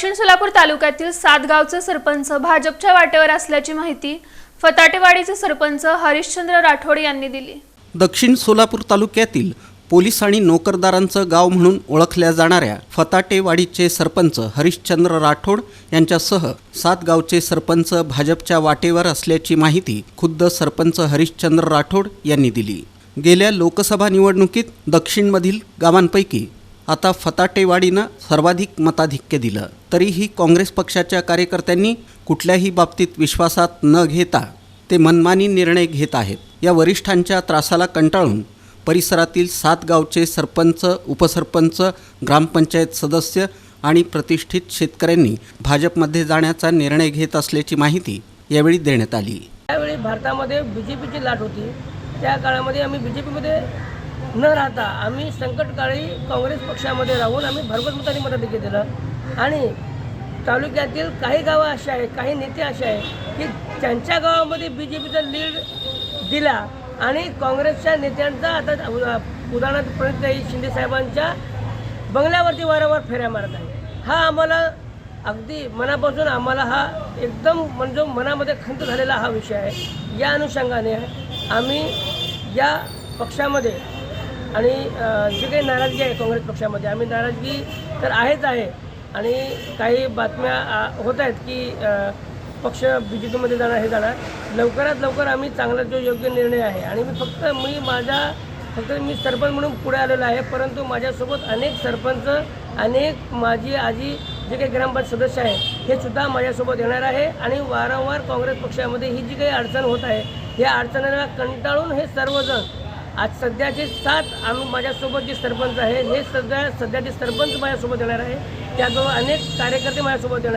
दक्षिण सोलापूर तालुक्यातील सातगावचं सरपंच भाजपच्या वाटेवर असल्याची माहिती फताटेवाडीचे सरपंच हरिश्चंद्र राठोड यांनी दिली. दक्षिण सोलापूर तालुक्यातील पोलीस आणि नोकरदारांचं गाव म्हणून ओळखल्या जाणाऱ्या फताटेवाडीचे सरपंच हरिश्चंद्र राठोड यांच्यासह सात गावचे सरपंच भाजपच्या वाटेवर असल्याची माहिती खुद्द सरपंच हरिश्चंद्र राठोड यांनी दिली. गेल्या लोकसभा निवडणुकीत दक्षिणमधील गावांपैकी आता फताटेवाडीनं सर्वाधिक मताधिक्य दिलं. तरीही काँग्रेस पक्षाच्या कार्यकर्त्यांनी कुठल्याही बाबतीत विश्वासात न घेता ते मनमानी निर्णय घेत आहेत. या वरिष्ठांच्या त्रासाला कंटाळून परिसरातील सात गावचे सरपंच उपसरपंच ग्रामपंचायत सदस्य आणि प्रतिष्ठित शेतकऱ्यांनी भाजपमध्ये जाण्याचा निर्णय घेत असल्याची माहिती यावेळी देण्यात आली. त्यावेळी भारतामध्ये बी जे पीची लाट होती. त्या काळामध्ये आम्ही बी जे पीमध्ये न राहता आम्ही संकटकाळी काँग्रेस पक्षामध्ये राहून आम्ही भरघोस मतांनी मताधिक्य दिलं. आणि तालुक्यातील काही गावं असे आहे काही नेते असे आहे की त्यांच्या गावामध्ये बी जे पीचा लीड दिला आणि काँग्रेसच्या नेत्यांचा आता उदा- उदाहरणार्थ प्रणिताई शिंदेसाहेबांच्या बंगल्यावरती वारंवार फेऱ्या मारत आहे हा आम्हाला अगदी मनापासून आम्हाला हा एकदम म्हणजे मनामध्ये खंत झालेला हा विषय आहे. या अनुषंगाने आम्ही या पक्षामध्ये आणि जी काही नाराजगी आहे काँग्रेस पक्षामध्ये आम्ही नाराजगी तर आहेच आहे. आणि काही बातम्या होत आहेत की पक्ष बी जे पीमध्ये जाणार हे जाणार. लवकरात लवकर आम्ही चांगला जो योग्य निर्णय आहे आणि मी फक्त मी माझा फक्त मी सरपंच म्हणून पुढे आलेलो आहे परंतु माझ्यासोबत अनेक सरपंच अनेक माझी आजी जे काही ग्रामपंचायत सदस्य आहे हे सुद्धा माझ्यासोबत येणार आहे. आणि वारंवार काँग्रेस पक्षामध्ये ही जी काही अडचण होत आहे या अडचणीला कंटाळून हे सर्वजण आज सध्याचे सात आम्ही माझ्यासोबत जे सरपंच आहे हे सध्या सध्याचे सरपंच माझ्यासोबत येणार आहे त्याचबरोबर अनेक कार्यकर्ते माझ्यासोबत येणार